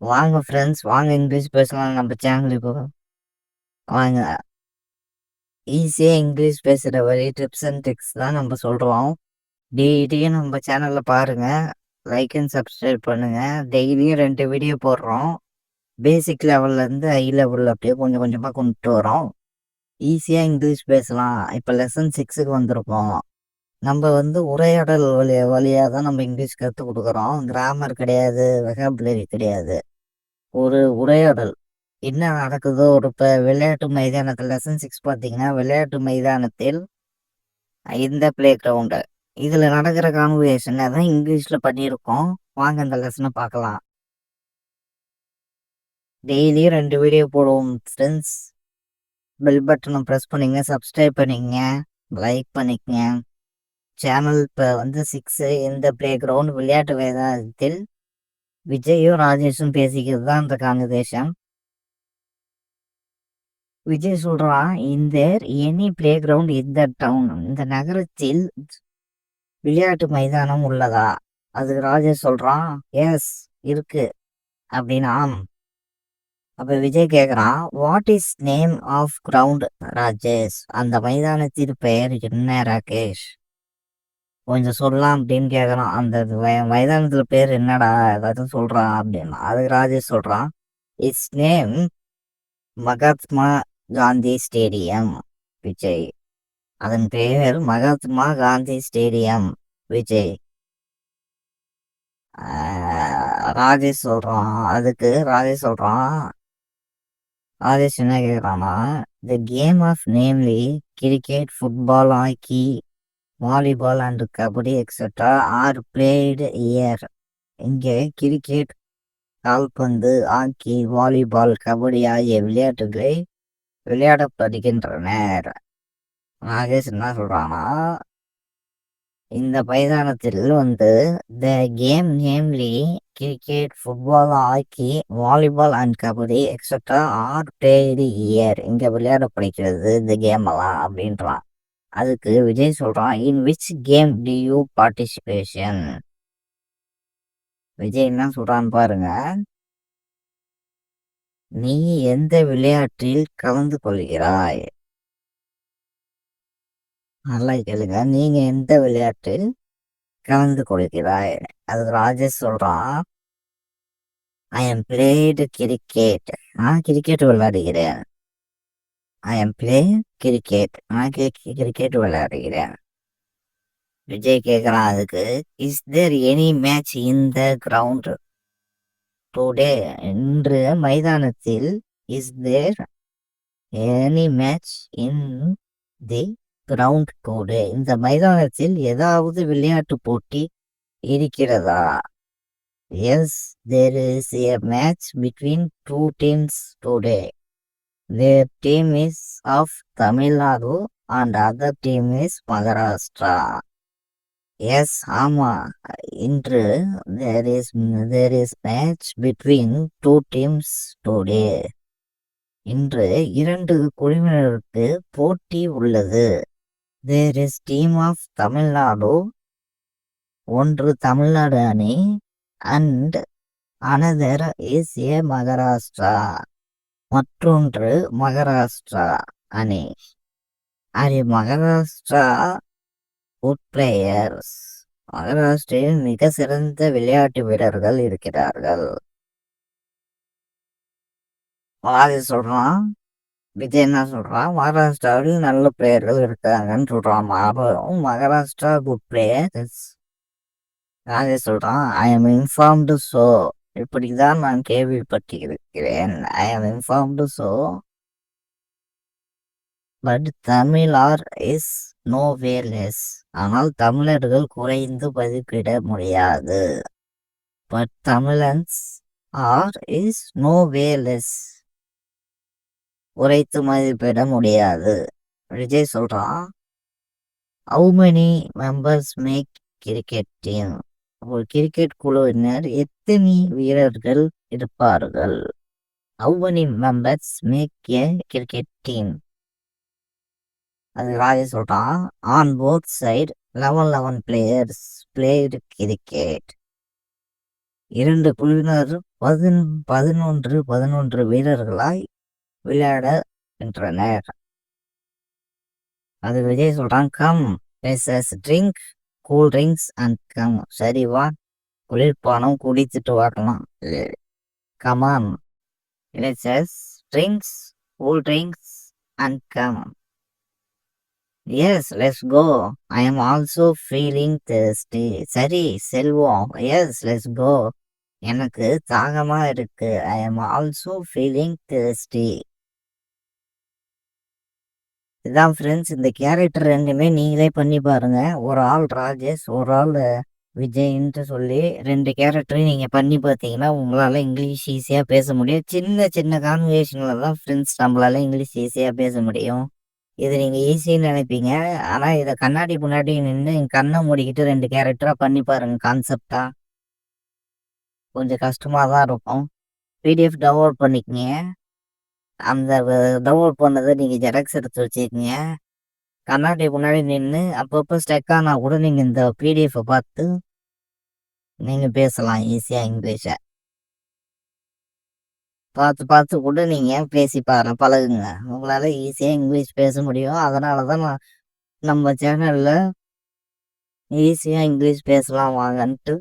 வாங்க ஃப்ரெண்ட்ஸ் வாங்க இங்கிலீஷ் பேசலாம். நம்ம சேனலுக்கு இப்போ வாங்க. ஈஸியாக இங்கிலீஷ் பேசுகிற வழி டிப்ஸ் அண்ட் ட்ரிக்ஸ் தான் நம்ம சொல்கிறோம் டெய்லியும் நம்ம சேனலில் பாருங்கள் லைக் அண்ட் சப்ஸ்கிரைப் பண்ணுங்கள் டெய்லியும் ரெண்டு வீடியோ போடுறோம். பேசிக் லெவல்லேருந்து ஹை லெவலில் அப்படியே கொஞ்சம் கொஞ்சமாக கொண்டுட்டு வரோம். ஈஸியாக இங்கிலீஷ் பேசலாம். இப்போ லெசன் சிக்ஸுக்கு வந்திருக்கோம். நம்ம வந்து உரையாடல் வழி வழியாக தான் நம்ம இங்கிலீஷ் கற்றுக் கொடுக்குறோம். கிராமர் கிடையாது வெகாபுலரி கிடையாது. ஒரு உரையாடல். என்ன நடக்குதோ ஒரு இப்போ விளையாட்டு மைதானத்தில் லெசன் சிக்ஸ் பார்த்தீங்கன்னா விளையாட்டு மைதானத்தில் இந்த பிளே கிரவுண்டு இதில் நடக்கிற கான்வர்சேஷனை தான் இங்கிலீஷில் பண்ணியிருக்கோம். வாங்க இந்த லெசனை பார்க்கலாம். டெய்லியும் ரெண்டு வீடியோ போடுவோம் ஃப்ரெண்ட்ஸ் பெல் பட்டனை ப்ரெஸ் பண்ணிங்க சப்ஸ்கிரைப் பண்ணிக்கங்க லைக் பண்ணிக்கங்க சேனல் இப்போ வந்து சிக்ஸு இந்த பிளே கிரவுண்ட் விளையாட்டு மைதானத்தில் விஜயும் ராஜேஷும் பேசிக்கிறது தான் இந்த கான்வர்சேஷன் விஜய் சொல்றான் இந்த எனி பிளே கிரவுண்ட் இந்த டவுன் இந்த நகரத்தில் விளையாட்டு மைதானம் உள்ளதா அதுக்கு ராஜேஷ் சொல்றான் எஸ் இருக்கு அப்படின்னா அப்ப விஜய் கேக்குறான் what is name of ground Rajesh அந்த மைதானத்தின் பெயர் என்ன ராகேஷ் கொஞ்சம் சொல்லலாம் அப்படின்னு கேட்குறான் அந்த வய மைதானத்துல பேர் என்னடா? ஏதாச்சும் சொல்கிறான் அப்படின்னா. அதுக்கு ராஜேஷ் சொல்கிறான் it's name Mahatma Gandhi stadium Vijay. அதன் பெயர் மகாத்மா காந்தி ஸ்டேடியம் விஜய். ராஜேஷ் சொல்கிறான் அதுக்கு ராஜேஷ் சொல்கிறான் ராஜேஷ் என்ன கேட்குறான்னா the game of namely cricket football hockey volleyball and kabaddi etcetera are played here இங்கே கிரிக்கெட் கால்பந்து ஹாக்கி வாலிபால் கபடி ஆகிய விளையாட்டுகளை விளையாடப்படுகின்றனர். நாகேஷ் என்ன சொல்கிறான்னா இந்த மைதானத்தில் வந்து the game namely cricket football hockey volleyball and kabaddi etcetera are played here இங்கே விளையாடப்படுகிறது இந்த கேம் எல்லாம் அப்படின்றான். அதுக்கு விஜய் சொல்றான் in which game do you participation Vijay என்ன சொல்றான்னு பாருங்க. நீ எந்த விளையாட்டில் கலந்து கொள்கிறாய்? நல்லா கேளுங்க. நீங்க எந்த விளையாட்டில் கலந்து கொள்கிறாய்? அது ராஜேஷ் சொல்றான். ஐ எம் பிளேடு கிரிக்கெட் நான் கிரிக்கெட் விளையாடுகிறேன். ஐ எம் பிளே கிரிக்கெட் நான் கிரிக்கெட் விளையாடுகிறேன் விஜய் கேட்குறான் அதுக்கு. Is there any match in the ground today இன்று மைதானத்தில் is there any match in the ground today இந்த மைதானத்தில் ஏதாவது விளையாட்டு போட்டி இருக்கிறதா? Yes there is a match between two teams today there team is of Tamil Nadu and other team is Maharashtra yes ஆமா. இன்று there is there is match between two teams today இன்று இரண்டு குழுவினருக்கு போட்டி உள்ளது. There is team of Tamil Nadu ஒன்று தமிழ்நாடு அணி and another is a Maharashtra மற்றொன்று மகாராஷ்டிரா அணி. அது மகாராஷ்டிரா குட் பிளேயர்ஸ் மகாராஷ்டிரில் மிக சிறந்த விளையாட்டு வீரர்கள் இருக்கிறார்கள். வாதி சொல்றான் விஜய் என்ன சொல்றான் மகாராஷ்டிராவில் நல்ல பிளேயர்கள் இருக்காங்கன்னு சொல்றான் அவரும் மகாராஷ்டிரா குட் பிளேயர்ஸ் ராஜே சொல்றான் ஐ எம் இன்ஃபார்ம்டு ஸோ இப்படிதான் நான் கேள்விப்பட்டிருக்கிறேன். I am informed so but Tamil are is no worthless ஆனால் தமிழர்கள் குறைந்து மதிப்பிட முடியாது. But Tamilans are is no worthless குறைத்து மதிப்பிட முடியாது. விஜய் சொல்றான் how many members make cricket team ஒரு கிரிக்கெட் குழுவினர் எத்தனை வீரர்கள் இருப்பார்கள்? How many members make a cricket team அது ராஜே சொல்றான் on both side eleven eleven players played cricket இரண்டு குழுவினர் பதின் பதினொன்று பதினொன்று வீரர்களாய் விளையாடுகின்றனர். அது விஜய் சொல்றான் come drink cool drinks and come சரி வா. குளிர்பானம் குடித்துட்டு வரலாம். Come on yes drinks cool drinks and come yes let's go I am also feeling thirsty சரி செல்வோம். எஸ் லெட்ஸ் கோ எனக்கு தாகமா இருக்கு. I am also feeling thirsty இதான் ஃப்ரெண்ட்ஸ் இந்த கேரக்டர் ரெண்டுமே நீங்களே பண்ணி பாருங்க. ஒரு ஆள் ராஜேஷ் ஒரு ஆள் விஜய்ன்ட்டு சொல்லி ரெண்டு கேரக்டரையும் நீங்கள் பண்ணி பார்த்தீங்கன்னா உங்களால் இங்கிலீஷ் ஈஸியாக பேச முடியும். சின்ன சின்ன கான்வர்சேஷனில் தான் ஃப்ரெண்ட்ஸ் நம்மளால் இங்கிலீஷ் ஈஸியாக பேச முடியும். இது நீங்கள் ஈஸின்னு நினைப்பீங்க. ஆனால் இதை கண்ணாடி முன்னாடி நின்று கண்ணை மூடிக்கிட்டு ரெண்டு கேரக்டராக பண்ணி பாருங்கள் கான்செப்டாக கொஞ்சம் கஷ்டமாக தான் இருக்கும். பிடிஎஃப் டவுன்லோட் பண்ணிக்கங்க. அந்த டவுன்லோட் பண்ணதை நீங்கள் ஜெராக்ஸ் எடுத்து வச்சுக்கோங்க கண்ணாடி முன்னாடி நின்று அப்பப்போ ஸ்டெக் ஆனால் கூட நீங்கள் இந்த பிடிஎஃப்பை பார்த்து நீங்கள் பேசலாம் ஈஸியாக இங்கிலீஷை பார்த்து பார்த்து கூட நீங்கள் பேசி பாரு பழகுங்க. உங்களால் ஈஸியாக இங்கிலீஷ் பேச முடியும். அதனால தான் நான் நம்ம சேனலில் ஈஸியாக இங்கிலீஷ் பேசலாம் வாங்கன்ட்டு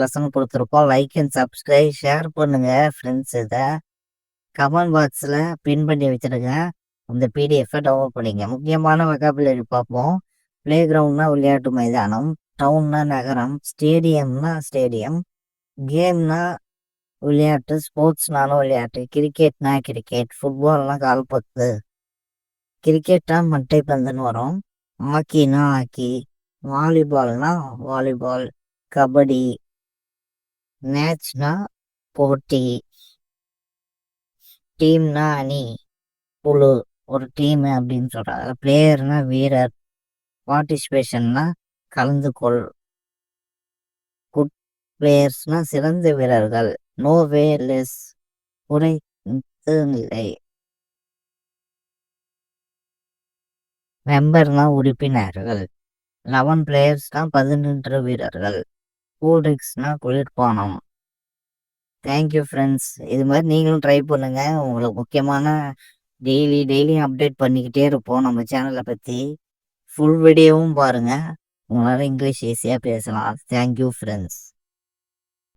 லெசன் கொடுத்துருக்கோம். லைக் அண்ட் சப்ஸ்கிரைப் ஷேர் பண்ணுங்க ஃப்ரெண்ட்ஸ் இதை. கமெண்ட் பாக்ஸில் பின் பண்ணி வச்சுருங்க அந்த பிடிஎஃப்பை டவுன்லோட் பண்ணிங்க. முக்கியமான வெக்காபுலரி பார்ப்போம். பிளே கிரவுண்ட்னா விளையாட்டு மைதானம் டவுன்னா நகரம் ஸ்டேடியம்னா ஸ்டேடியம் கேம்னா விளையாட்டு ஸ்போர்ட்ஸ்னாலும் விளையாட்டு கிரிக்கெட்னா கிரிக்கெட் ஃபுட்பால்னா கால்பத்து கிரிக்கெட்னா மட்டைப்பந்துன்னு வரும். ஹாக்கினா ஹாக்கி வாலிபால்னா வாலிபால் கபடி மேட்ச்னா போட்டி. டீம்னா அணி குழு ஒரு டீம் அப்படின்னு சொல்றாங்க. பிளேயர்னா வீரர். பார்ட்டிசிபேஷன்னா கலந்து கொள் குட் பிளேயர்ஸ்னா சிறந்த வீரர்கள். நோ வே லெஸ் குறைத்து நிலை மெம்பர்னா உறுப்பினர்கள். லெவன் பிளேயர்ஸ்னா பதினொன்று வீரர்கள். கூல் ட்ரிங்க்ஸ்னால் குளிர்பானம் தேங்க்யூ ஃப்ரெண்ட்ஸ் இது மாதிரி நீங்களும் ட்ரை பண்ணுங்கள் உங்களுக்கு முக்கியமான டெய்லி டெய்லியும் அப்டேட் பண்ணிக்கிட்டே இருப்போம் நம்ம சேனலை பற்றி ஃபுல் வீடியோவும் பாருங்கள் உங்களால் இங்கிலீஷ் ஈஸியாக பேசலாம். Thank you friends